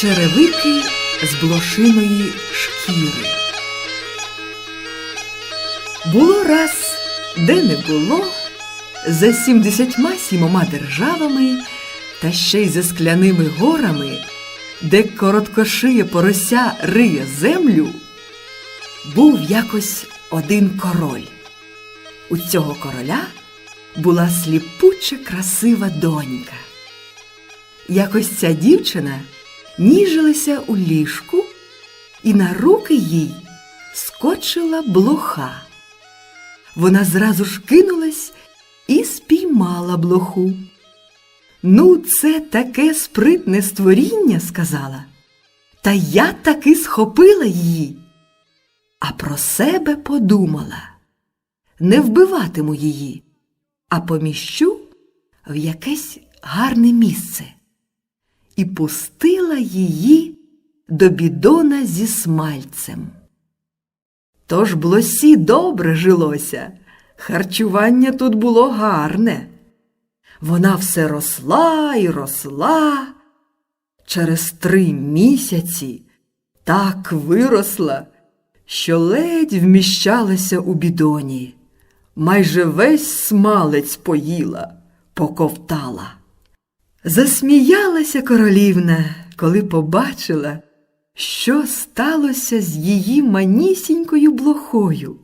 Черевики з блошиної шкіри. Було раз, де не було, за сімдесятьма сімома державами та ще й за скляними горами, де короткошиє порося риє землю, був якось один король. У цього короля була сліпуче красива донька. Якось ця дівчина ніжилася у ліжку, і на руки їй скочила блоха. Вона зразу ж кинулась і спіймала блоху. Ну, це таке спритне створіння, сказала. Та я таки схопила її. А про себе подумала не вбиватиму її, а поміщу в якесь гарне місце і пустила її до бідона зі смальцем. Тож блосі добре жилося, харчування тут було гарне. Вона все росла і росла. Через три місяці так виросла, що ледь вміщалася у бідоні, майже весь смалець поїла, поковтала. Засміялася королівна, коли побачила, що сталося з її манісінькою блохою.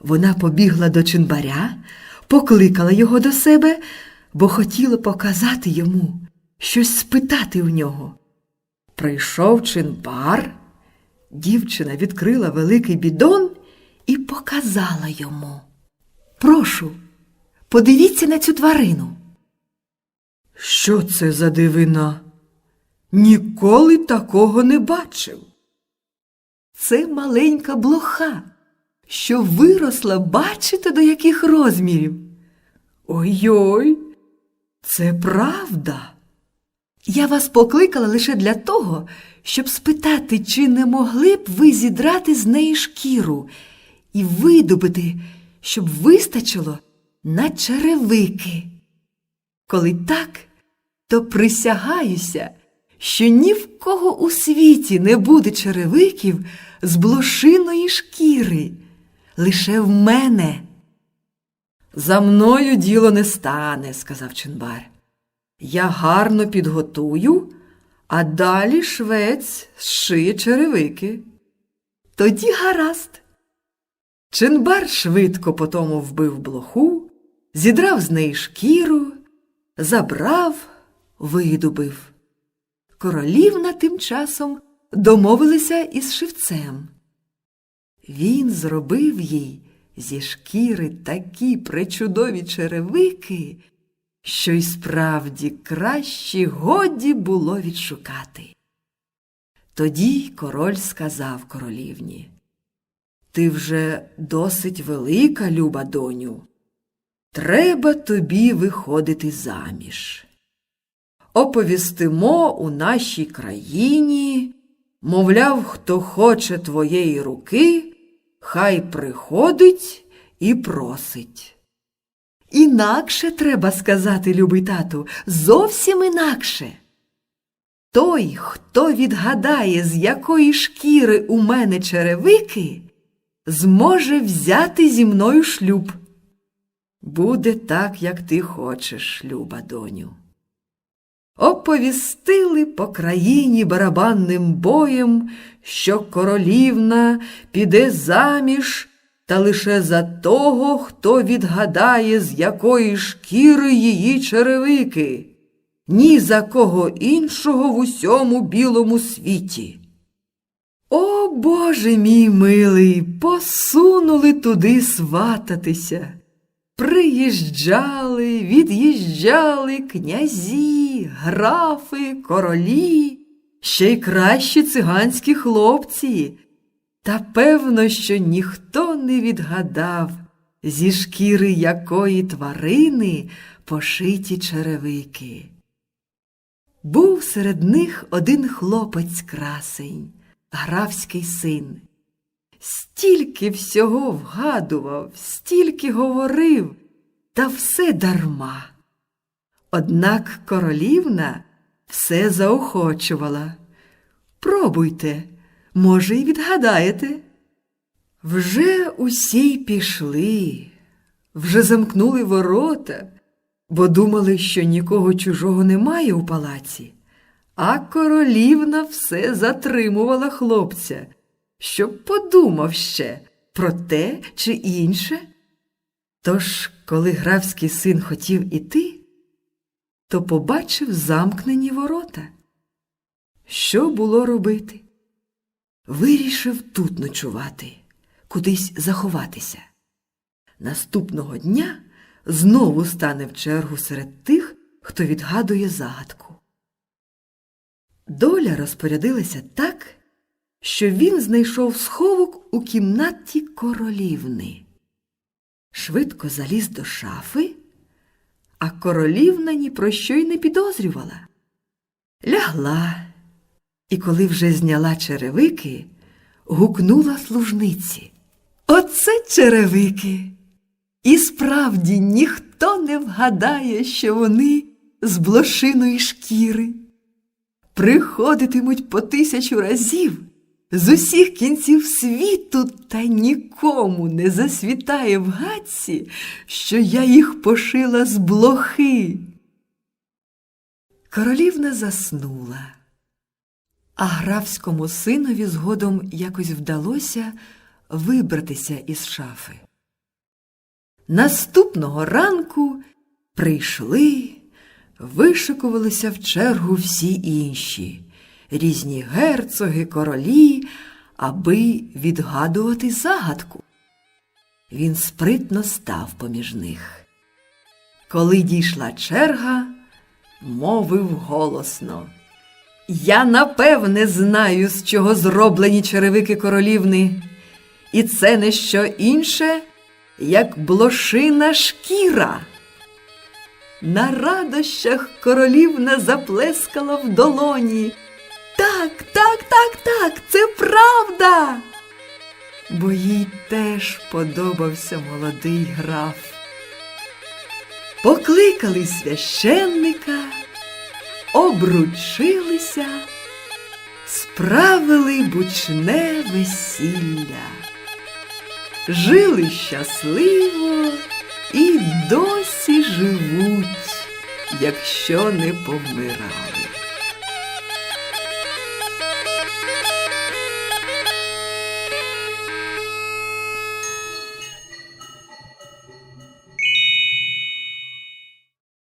Вона побігла до чинбаря, покликала його до себе, бо хотіла показати йому, щось спитати у нього. Прийшов чинбар, дівчина відкрила великий бідон і показала йому. Прошу, подивіться на цю тварину. Що це за дивина? Ніколи такого не бачив. Це маленька блоха, що виросла, бачите, до яких розмірів. Ой-ой, це правда. Я вас покликала лише для того, щоб спитати, чи не могли б ви зідрати з неї шкіру і видобити, щоб вистачило на черевики. Коли так, то присягаюся, що ні в кого у світі не буде черевиків з блошиної шкіри, лише в мене. За мною діло не стане, сказав Чинбар. Я гарно підготую, а далі швець зшиє черевики. Тоді гаразд. Чинбар швидко потому вбив блоху, зідрав з неї шкіру, забрав, видубив. Королівна тим часом домовилася із шивцем. Він зробив їй зі шкіри такі пречудові черевики, що й справді кращі годі було відшукати. Тоді король сказав королівні Ти вже досить велика, люба доню. Треба тобі виходити заміж. Оповістимо у нашій країні, мовляв, хто хоче твоєї руки, хай приходить і просить. Інакше треба сказати, любий тату, зовсім інакше. Той, хто відгадає, з якої шкіри у мене черевики, зможе взяти зі мною шлюб. Буде так, як ти хочеш, люба доню. Оповістили по країні барабанним боєм, що королівна піде заміж та лише за того, хто відгадає, з якої шкіри її черевики, ні за кого іншого в усьому білому світі. О Боже мій милий, посунули туди свататися. Приїжджали, від'їжджали князі, графи, королі, ще й кращі циганські хлопці. Та певно, що ніхто не відгадав, зі шкіри якої тварини пошиті черевики. Був серед них один хлопець красень, графський син. Стільки всього вгадував, стільки говорив, та все дарма. Однак королівна все заохочувала, Пробуйте, може, й відгадаєте. Вже усі пішли, вже замкнули ворота, бо думали, що нікого чужого немає у палаці, а королівна все затримувала хлопця, щоб подумав ще про те чи інше. Тож, коли графський син хотів іти, то побачив замкнені ворота. Що було робити? Вирішив тут ночувати, кудись заховатися. Наступного дня знову стане в чергу серед тих, хто відгадує загадку. Доля розпорядилася так, що він знайшов сховок у кімнаті королівни. Швидко заліз до шафи, а королівна ні про що й не підозрювала. Лягла, і коли вже зняла черевики, гукнула служниці. Оце черевики. І справді ніхто не вгадає, що вони з блошиної шкіри. Приходитимуть по тисячу разів з усіх кінців світу, та нікому не засвітає в гадці, що я їх пошила з блохи. Королівна заснула, а графському синові згодом якось вдалося вибратися із шафи. Наступного ранку прийшли, вишикувалися в чергу всі інші, різні герцоги, королі, аби відгадувати загадку. Він спритно став поміж них. Коли дійшла черга, мовив голосно. Я напевне знаю, з чого зроблені черевики королівни, і це не що інше, як блошина шкіра. На радощах королівна заплескала в долоні. Так, так, так, так, це правда. Бо їй теж подобався молодий граф. Покликали священника, обручилися, справили бучне весілля. Жили щасливо і досі живуть, якщо не повмирали.